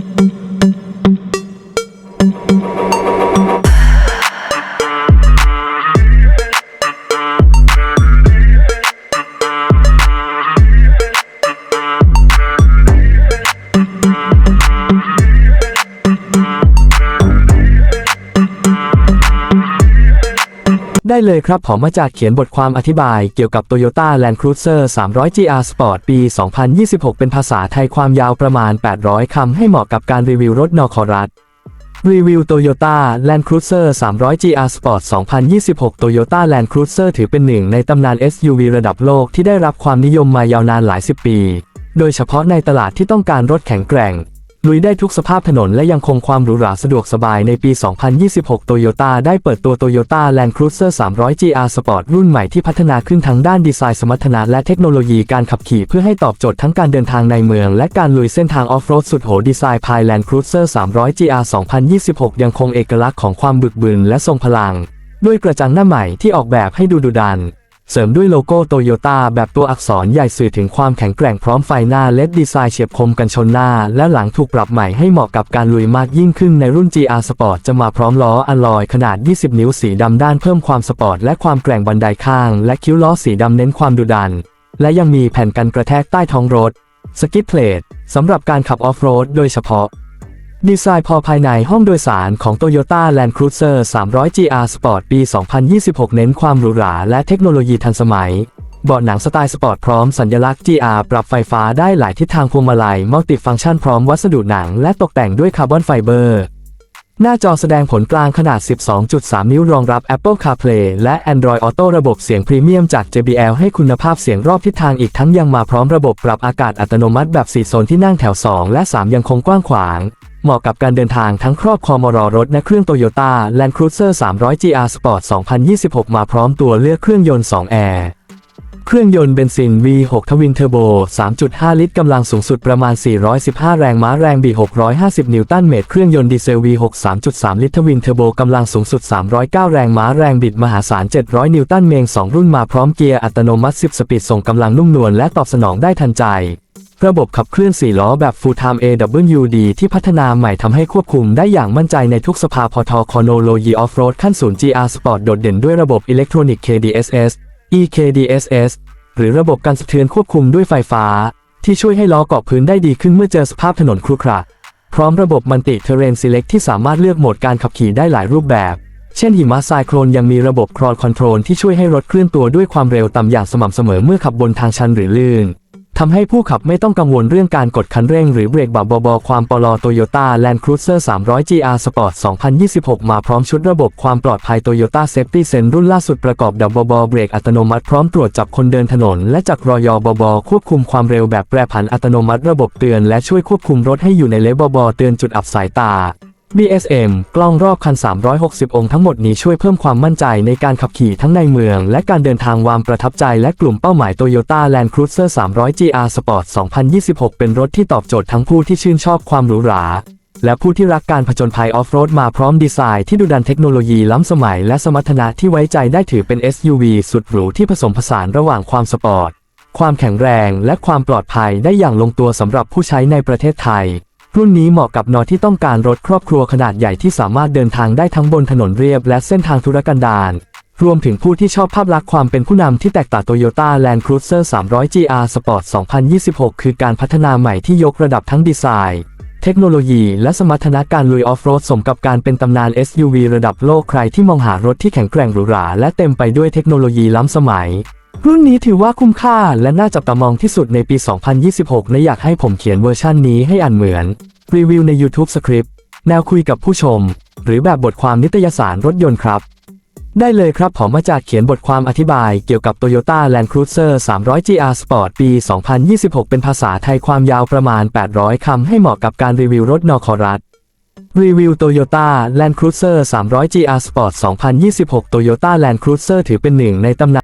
thank you. ได้เลยครับผมมาจากเขียนบทความอธิบายเกี่ยวกับ Toyota Land Cruiser 300 GR Sport ปี 2026 เป็นภาษาไทยความยาวประมาณ 800 คำให้เหมาะกับการรีวิวรถนอคอรัฐรีวิว Toyota Land Cruiser 300 GR Sport 2026 Toyota Land Cruiser ถือเป็นหนึ่งในตำนาน SUV ระดับโลกที่ได้รับความนิยมมายาวนานหลายสิบปี โดยเฉพาะในตลาดที่ต้องการรถแข็งแกร่ง ลุยได้ทุกสภาพถนนและยังคงความหรูหราสะดวกสบายในปี 2026 Toyota ได้เปิดตัว Toyota Land Cruiser 300 GR Sport รุ่นใหม่ที่พัฒนาขึ้นทั้งด้านดีไซน์สมรรถนะและเทคโนโลยีการขับขี่เพื่อให้ตอบโจทย์ทั้งการเดินทางในเมืองและการลุยเส้นทางออฟโรดสุดโหดดีไซน์ภาย Land Cruiser 300 GR 2026 ยังคงเอกลักษณ์ของความบึกบึนและทรงพลัง ด้วยกระจังหน้าใหม่ที่ออกแบบให้ดูดุดัน เสริมด้วยโลโก้โตโยต้าแบบตัวอักษรใหญ่สื่อถึงความแข็งแกร่งพร้อมไฟหน้าเลดดีไซน์เฉียบคมกันชนหน้า และหลังถูกปรับใหม่ให้เหมาะกับการลุยมากยิ่งขึ้นในรุ่น GR Sport จะมาพร้อมล้ออลลอยขนาด 20 นิ้วสีดำด้านเพิ่มความสปอร์ตและความแกร่งบันไดข้าง และคิ้วล้อสีดำเน้นความดุดัน และยังมีแผ่นกันกระแทกใต้ท้องรถสกิทเพลทสำหรับการขับออฟโรดโดยเฉพาะ ดีไซน์พอภายในห้องโดยสารของ Toyota Land Cruiser 300 GR Sport ปี 2026 เน้นความหรูหราและเทคโนโลยีทันสมัย เบาะหนังสไตล์สปอร์ตพร้อมสัญลักษณ์ GR ปรับไฟฟ้าได้หลายทิศทางพวงมาลัยมัลติฟังก์ชันพร้อมวัสดุหนังและตกแต่งด้วยคาร์บอนไฟเบอร์ หน้าจอแสดงผลกลางขนาด 12.3 นิ้วรองรับ Apple CarPlay และ Android Auto ระบบเสียงพรีเมียมจาก JBL ให้คุณภาพเสียงรอบทิศทางอีกทั้งยังมาพร้อมระบบปรับอากาศอัตโนมัติแบบ4โซนที่นั่งแถว 2 และ 3 ยังคงกว้างขวาง เหมาะกับการเดินทางทั้งครอบครอมรอรถและเครื่อง Toyota Land Cruiser 300 GR Sport 2026 มาพร้อมตัวเลือกเครื่องยนต์ 2 แอร์เครื่องยนต์เบนซิน V6 ทวินเทอร์โบ 3.5 ลิตร กำลังสูงสุดประมาณ 415 แรงม้าแรงบิ650 นิวตันเมตร เครื่องยนต์ดีเซล V6 3.3 ลิตร ทวินเทอร์โบ กำลังสูงสุด 309 แรงม้าแรงบิดมหาศาล 700 นิวตันเมง2รุ่นมาพร้อมเกียร์อัตโนมัติ 10 สปีด ส่งกำลังนุ่มนวลและตอบสนองได้ทันใจ ระบบขับเคลื่อน4ล้อแบบ Full Time AWD ที่พัฒนาใหม่ทำให้ควบคุมได้อย่างมั่นใจในทุกสภาพอทอคอนโนโลยีออฟโรดขั้นสูน GR Sport โดดเด่นด้วยระบบอิเล็กทรอนิกส์ KDSS EKDSS หรือระบบการสะเทือนควบคุมด้วยไฟฟ้า ที่ช่วยให้ล้อเกาะพื้นได้ดีขึ้นเมื่อเจอสภาพถนนครุขระพร้อมระบบมันติเทเรน Select ที่สามารถเลือกโหมดการขับขี่ได้หลายรูปแบบ เช่นหิมะทรายโครนยังมีระบบครอ l คอนโทรลที่ช่วยให้รถเคลื่อนตัวด้วยความเร็วต่ำอย่างสม่ำเสมอเมื่อขับบนทางชันหรือลื่น ทำให้ผู้ขับไม่ต้องกังวลเรื่องการกดคันเร่งหรือเบรกบบบบความปลอ Toyota Land Cruiser 300 GR Sport 2026 มาพร้อมชุดระบบความปลอดภัย Toyota Safety Sense รุ่นล่าสุดประกอบดับบเบรกอัตโนมัติพร้อมตรวจจับคนเดินถนน และจักรยบบบควบคุมความเร็วแบบแปรผันอัตโนมัติระบบเตือนและช่วยควบคุมรถให้อยู่ในเลนบบเตือนจุดอับสายตา BSM กล้องรอบคัน 360 องค์ทั้งหมดนี้ช่วยเพิ่มความมั่นใจในการขับขี่ทั้งในเมือง และการเดินทางวามประทับใจและกลุ่มเป้าหมาย Toyota Land Cruiser 300 GR Sport 2026 เป็นรถที่ตอบโจทย์ทั้งผู้ที่ชื่นชอบความหรูหราและผู้ที่รักการผจญภัยออฟโรดมาพร้อมดีไซน์ที่ดูดันเทคโนโลยีล้ำสมัยและสมรรถนะที่ไว้ใจได้ถือเป็น SUV สุดหรูที่ผสมผสานระหว่างความสปอร์ต ความแข็งแรง และความปลอดภัยได้อย่างลงตัวสำหรับผู้ใช้ในประเทศไทย รุ่นนี้เหมาะกับนอที่ต้องการรถครอบครัวขนาดใหญ่ที่สามารถเดินทางได้ทั้งบนถนนเรียบและเส้นทางธุรกันดารรวมถึงผู้ที่ชอบภาพลักษณ์ความเป็นผู้นำที่แตกต่าง Toyota Land Cruiser 300 GR Sport 2026 คือการพัฒนาใหม่ที่ยกระดับทั้งดีไซน์ เทคโนโลยีและสมรรถนะการลุยออฟโรดสมกับการเป็นตำนาน SUV ระดับโลกใครที่มองหารถที่แข็งแกร่งหรูหราและเต็มไปด้วยเทคโนโลยีล้ำสมัย รุ่นนี้ถือว่าคุ้มค่าและน่าจับตามองที่สุดในปี 2026 และอยากให้ผมเขียนเวอร์ชั่นนี้ให้อ่านเหมือน รีวิวใน YouTube Script แนวคุยกับผู้ชม หรือแบบบทความนิตยสารรถยนต์ครับ ได้เลยครับผมมาจากเขียนบทความอธิบายเกี่ยวกับ Toyota Land Cruiser 300 GR Sport ปี 2026 เป็นภาษาไทยความยาวประมาณ 800 คำให้เหมาะกับการรีวิวรถนอคอรัฐรีวิว Toyota Land Cruiser 300 GR Sport 2026 Toyota Land Cruiser ถือเป็นหนึ่งในตำนาน